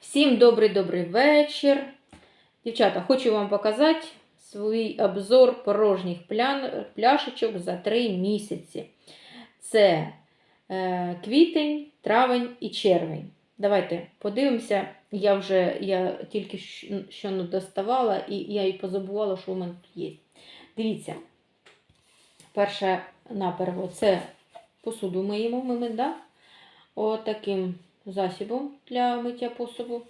Всім добрий-добрий вечір. Дівчата, хочу вам показати свій обзор порожніх пляшечок за 3 місяці. Це е, квітень, травень і червень. Давайте подивимося. Я вже я тільки що доставала, і я і позабувала, що у мене тут є. Дивіться, перше наперво це посуду миємо ми, да? Отаким засібом для миття посуду.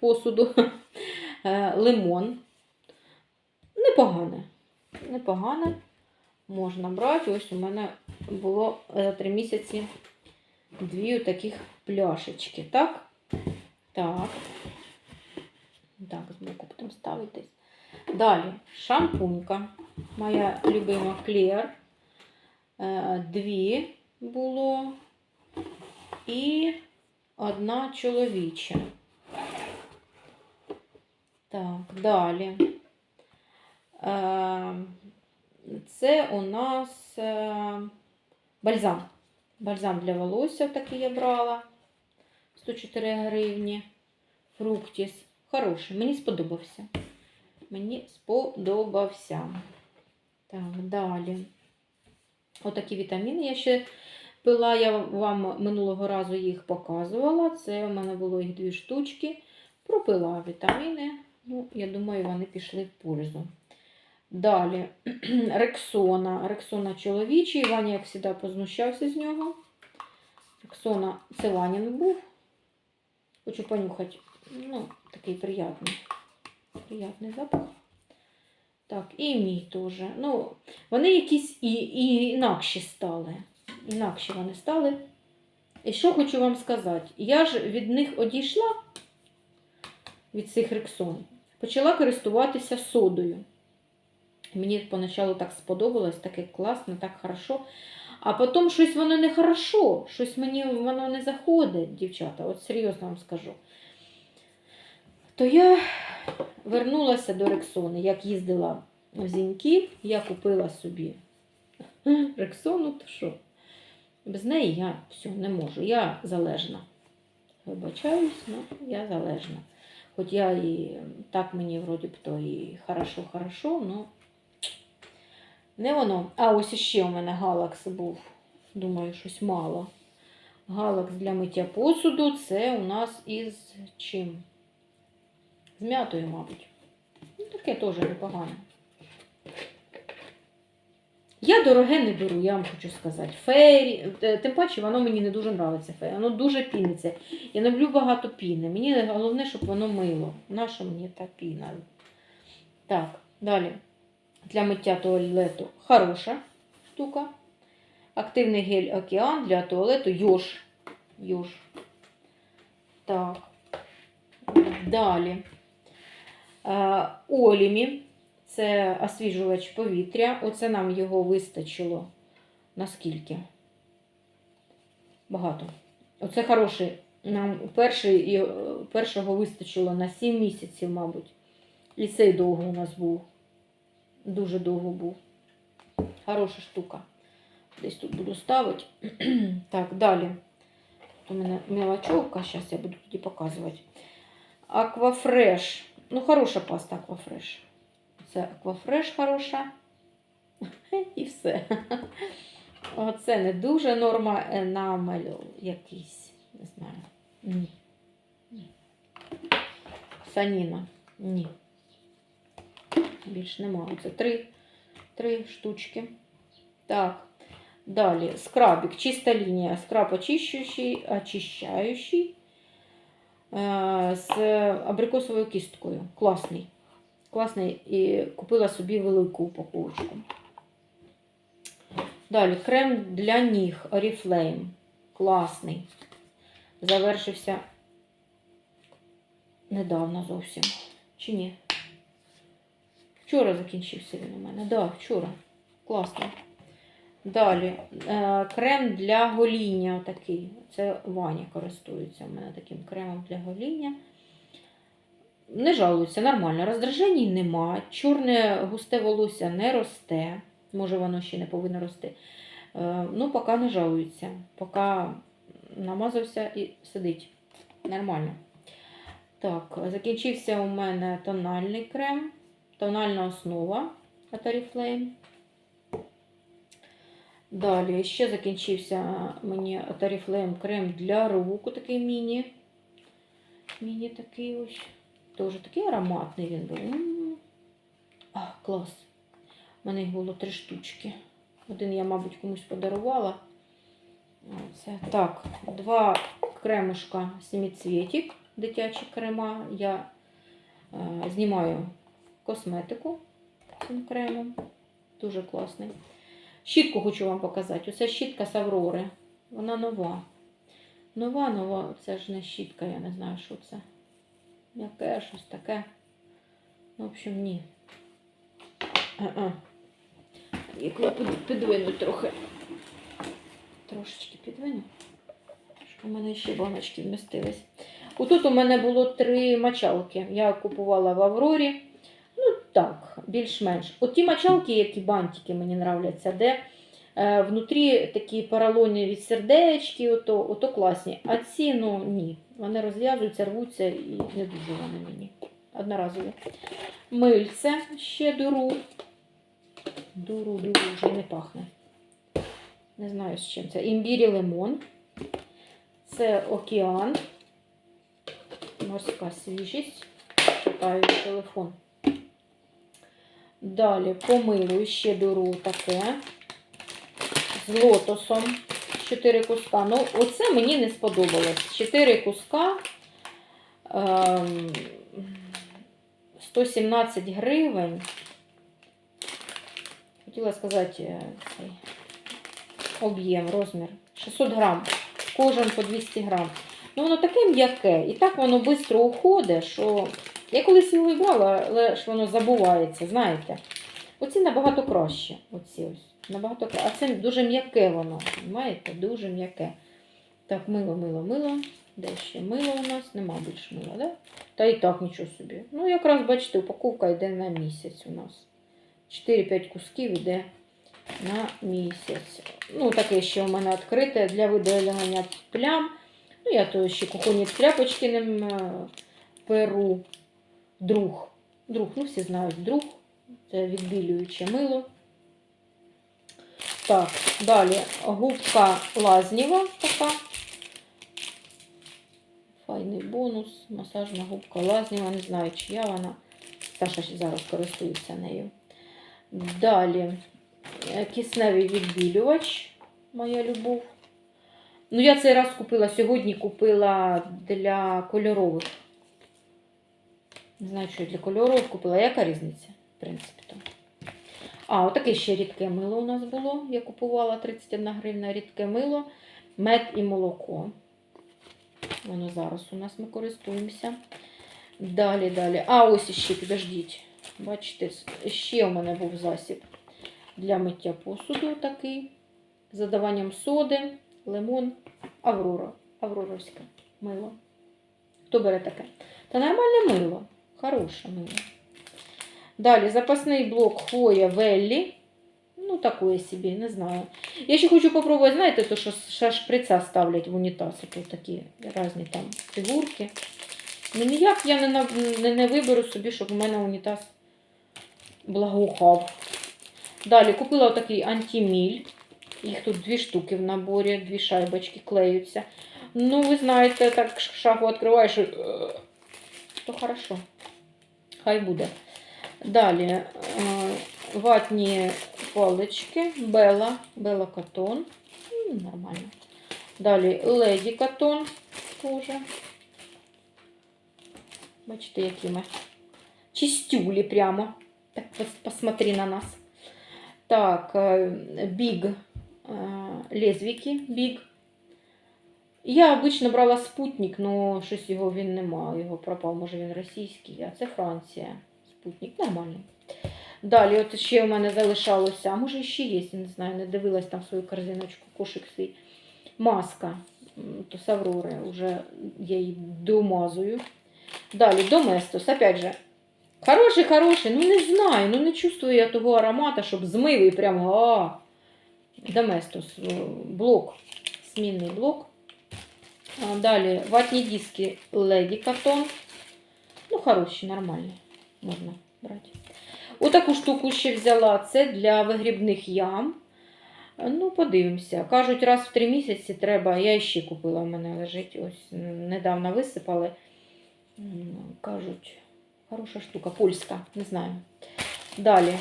посуду. Е, Лимон. Непогане. Непогане. Можна брати. Ось у мене було за 3 місяці дві таких пляшечки. Так? Так. Так, збоку потім ставитись. Далі шампунька. Моя любима Клеар. Е, Дві було. І одна чоловіча. Так, далі. Е, Це у нас е, бальзам. Бальзам для волосся такий я брала. 104 гривні. Фруктіс. Хороший. Мені сподобався. Мені сподобався. Так, далі. Отакі вітаміни я ще пила, я вам минулого разу їх показувала. Це у мене було їх дві штучки. Пропила вітаміни. Ну, я думаю, вони пішли в пользу. Далі Рексона. Рексона чоловічий. Ваня, як завжди, познущався з нього. Рексона це Ванін був. Хочу понюхати. Ну, такий приятний. Приятний запах. Так, і мій теж. Ну, вони якісь і, і інакші стали. Інакші вони стали. І що хочу вам сказати? Я ж від них одійшла, від цих рексон, почала користуватися содою. Мені поначалу так сподобалось, таке класно, так хорошо. А потім щось воно не хорошо, щось мені воно не заходить, дівчата, от серйозно вам скажу. То я вернулася до Рексони, як їздила в Зіньків, я купила собі Рексону, то що? Без неї я все не можу. Я залежна. Вибачаюсь, але я залежна. Хоч я і так мені вроді б то і хорошо-хорошо, але не воно. А ось іще у мене галакс був. Думаю, щось мало. Галакс для миття посуду це у нас із чим? З м'ятою, мабуть. Ну, таке теж непогано. Я дороге не беру, я вам хочу сказати. Фейрі, е, тим паче воно мені не дуже подобається. Фейрі. Воно дуже піниться. Я не люблю багато піни. Мені головне, щоб воно мило. Наша мені та піна. Так, далі. Для миття туалету хороша штука. Активний гель океан для туалету Йош. Йош. Так. Далі. Е, Олімі. Це освіжувач повітря. Оце нам його вистачило. Наскільки? Багато. Оце хороший. Нам перший, е, першого вистачило на 7 місяців, мабуть. І цей довго у нас був. Дуже довго був. Хороша штука. Десь тут буду ставити. так, далі. Тут у мене мелочовка. Зараз я буду тоді показувати. Аквафреш. Ну, хороша паста Аквафреш. Це аквафреш хороша. І все. Оце не дуже норма енамель якийсь. Не знаю. Ні. Ні. Саніна. Ні. Більш немає. Це три, три штучки. Так. Далі скрабик, чиста лінія. Скраб очищаючий, очищаючий е, з абрикосовою кісткою. Класний. Класний. І купила собі велику упаковочку. Далі крем для ніг Oriflame. Класний. Завершився недавно зовсім. Чи ні? Вчора закінчився він у мене. Так, да, вчора. Класно. Далі е, крем для гоління. Такий. Це Ваня користується у мене таким кремом для гоління. Не жалуються, нормально. Роздражень нема. Чорне густе волосся не росте. Може, воно ще не повинно рости. Е, ну, поки не жалуються. Поки намазався і сидить. Нормально. Так, закінчився у мене тональний крем, тональна основа від Oriflame. Далі ще закінчився мені від Oriflame крем для рук, такий міні. Міні такий ось. Теж такий ароматний він був. А, клас. У мене їх було три штучки. Один я, мабуть, комусь подарувала. Оце. Так, два кремушка семицветик, дитячі крема. Я е, знімаю косметику цим кремом. Дуже класний. Щітку хочу вам показати. Оце щітка з Аврори. Вона нова. Нова, нова. Це ж не щітка, я не знаю, що це. Яке щось таке. В общем, ні. Як я підвину трохи. Трошечки підвину. Щоб у мене ще баночки вмістились. Отут у мене було три мочалки. Я купувала в Аврорі. Ну так, більш-менш. От ті мочалки, які бантики мені нравляться, де внутрі такі поролонові сердечки, ото, ото класні. А ці, ну ні. Вони розв'язуються, рвуться і не дуже вони мені. Одноразові. Мильце ще дуру. Дуру, дуру, вже не пахне. Не знаю з чим це. Імбір і лимон. Це океан. Морська свіжість. Шукаю телефон. Далі помилую ще беру таке. З лотосом. 4 куска. Ну, оце мені не сподобалось. 4 куска. ем, 117 гривень. Хотіла сказати е, цей об'єм, розмір. 600 грам. Кожен по 200 грам. Ну, воно таке м'яке. І так воно швидко уходить, що я колись його і брала, але ж воно забувається, знаєте. Оці набагато краще. Оці ось. Набагато. А це дуже м'яке воно. Знаєте, дуже м'яке. Так, мило, мило, мило. Де ще мило у нас? Нема більше мила, да? Та і так нічого собі. Ну, якраз бачите, упаковка йде на місяць у нас. 4-5 кусків йде на місяць. Ну, таке ще у мене відкрите для видалення плям. Ну, я то ще кухонні тряпочки ним е, перу. Друг. Друг, ну всі знають друг. Це відбілююче мило. Так, далі губка лазніва така. Файний бонус. Масажна губка лазніва. Не знаю, чия вона. Саша зараз користується нею. Далі е, кисневий відбілювач. Моя любов. Ну, я цей раз купила, сьогодні купила для кольорових. Не знаю, що я для кольорових купила. Яка різниця, в принципі. А, отаке ще рідке мило у нас було. Я купувала 31 гривна рідке мило, мед і молоко. Воно зараз у нас ми користуємося. Далі, далі. А, ось іще, підождіть. Бачите, ще у мене був засіб для миття посуду такий. З соди, лимон, аврора. Авроровське мило. Хто бере таке? Та нормальне мило. Хороше мило. Далі запасний блок хвоя Веллі. Ну, такое собі, не знаю. Я ще хочу попробувати, знаєте, то, що ще шприца ставлять в унітаз. Такі різні там фігурки. Ну ніяк я не, не, не виберу собі, щоб у мене унітаз благоухав. Далі купила такий антиміль. Їх тут дві штуки в наборі, дві шайбочки клеються. Ну, ви знаєте, так шафу відкриваєш. е, То хорошо. Хай буде. Далі е, ватні палички, Бела, Бела Катон. Нормально. Далі Леді Катон теж. Бачите, які ми. Чистюлі прямо. Так, посмотри на нас. Так, е, Big е, лезвіки, Big. Я обично брала спутник, але щось його він нема. Його пропав, може він російський, а це Франція. Спутник нормальний. Далі, от ще у мене залишалося, а може ще є, я не знаю, не дивилась там свою корзиночку, кошик свій. Маска. То з Аврори, вже я її домазую. Далі, Доместос, опять же. Хороший, хороший, ну не знаю, ну не чувствую я того аромата, щоб змив і прямо. А, Доместос, блок, смінний блок. Далі ватні диски Леді Катон. хороші, нормальні. Можна брати. Отаку штуку ще взяла. Це для вигрібних ям. Ну, подивимося. Кажуть, раз в три місяці треба. Я ще купила, в мене лежить. Ось недавно висипали. Кажуть, хороша штука, польська, не знаю. Далі.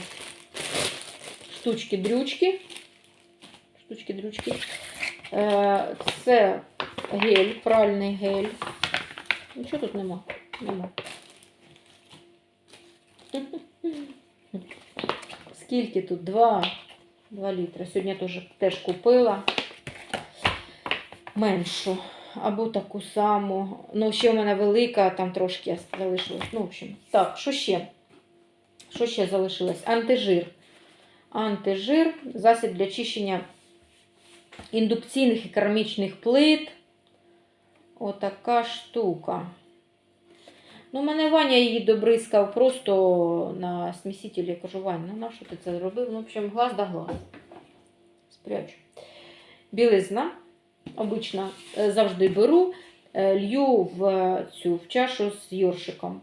Штучки-дрючки. Штучки-дрючки. Е, Це гель, пральний гель. Нічого тут нема. Нема. Скільки тут? Два. Два літри. Сьогодні теж, теж купила меншу. Або таку саму. Ну, ще в мене велика, там трошки залишилось. Ну, в общем. Так, що ще? Що ще залишилось? Антижир. Антижир, засіб для чищення індукційних і керамічних плит. Отака штука. Ну, мене Ваня її добризкав просто на смісителі. Я кажу, Вань, ну на що ти це зробив? Ну, в общем, глаз да глаз. Спрячу. Білизна. Обично е, завжди беру, е, лью в цю в чашу з йоршиком.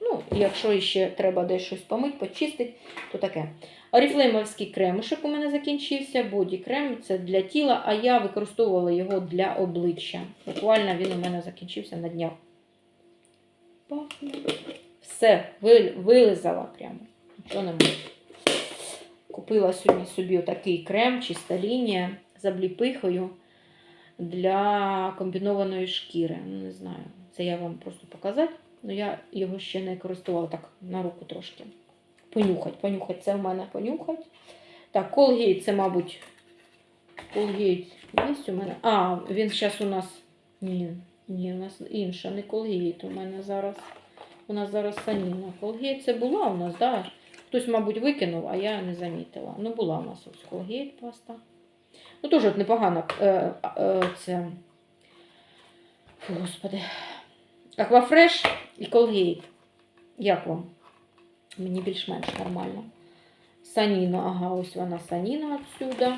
Ну, якщо ще треба десь щось помити, почистити, то таке. Оріфлеймовський кремушек у мене закінчився, боді-крем це для тіла, а я використовувала його для обличчя. Буквально він у мене закінчився на днях. Пахне. Все, вилизала прямо. Нічого не можу. Купила сьогодні собі отакий крем, чиста лінія з обліпихою для комбінованої шкіри. Ну, не знаю, це я вам просто показати. Ну, я його ще не користувала так на руку трошки. Понюхать, понюхать. Це в мене понюхать. Так, Colgate, це, мабуть, Colgate є у мене. А, він зараз у нас. Ні, ні, у нас інша, не Colgate у мене зараз. У нас зараз саніна. Colgate це була у нас, так? Да? Хтось, мабуть, викинув, а я не замітила. Ну, була у нас ось Colgate паста. Ну, теж от непогано. Е, е, це. Фу, господи. Аквафреш і Colgate. Як вам? Мені більш-менш нормально. Саніна, ага, ось вона саніна отсюда.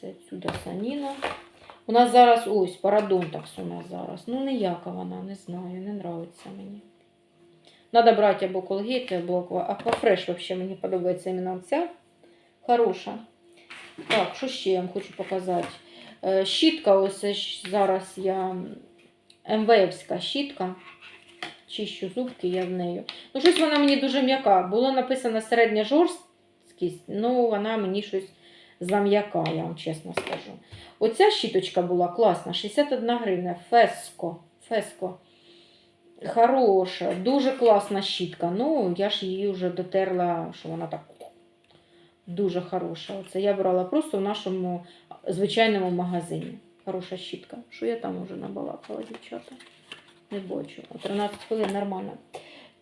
Це отсюда саніна. У нас зараз ось парадонтакс у нас зараз. Ну, ніяка вона, не знаю, не нравиться мені. Надо брати або Colgate, або Aquafresh. Вообще мені подобається іменно ця. Хороша. Так, що ще я вам хочу показати? Е, Щітка, ось зараз я МВФська щітка. Чищу зубки я в нею. Ну, щось вона мені дуже м'яка. Було написано середня жорсткість, ну вона мені щось зам'яка, я вам чесно скажу. Оця щіточка була класна, 61 гривня. Феско. Феско. Хороша, дуже класна щітка. Ну, я ж її вже дотерла, що вона так дуже хороша. Оце я брала просто в нашому звичайному магазині. Хороша щітка. Що я там уже набалакала, дівчата? Не бачу. 13 хвилин нормально.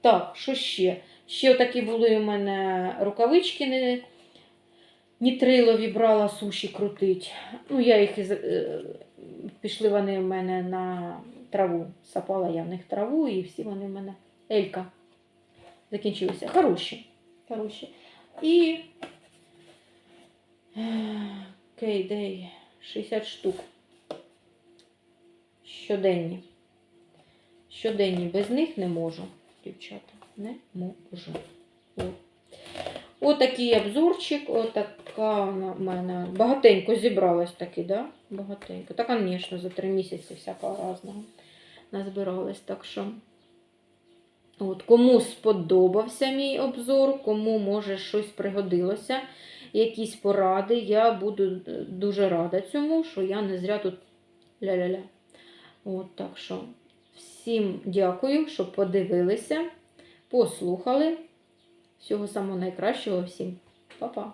Так, що ще? Ще такі були у мене рукавички. Нітрилові брала суші крутить. Ну, я їх із- е, пішли вони в мене на траву. Сапала я в них траву, і всі вони в мене Елька. Закінчилися. Хороші. Хороші. І Кейдей 60 штук. Щоденні. Щоденні без них не можу, дівчата. Не можу. Отакий обзорчик, отака вона в мене. Багатенько зібралась таки, да? Багатенько. Та, звісно, за три місяці всякого разного назбиралась. Так що. От, кому сподобався мій обзор, кому може щось пригодилося, якісь поради, я буду е, дуже рада цьому, що я не зря тут ля-ля-ля. От, так що всім дякую, що подивилися, послухали. Всього самого найкращого всім. Па-па!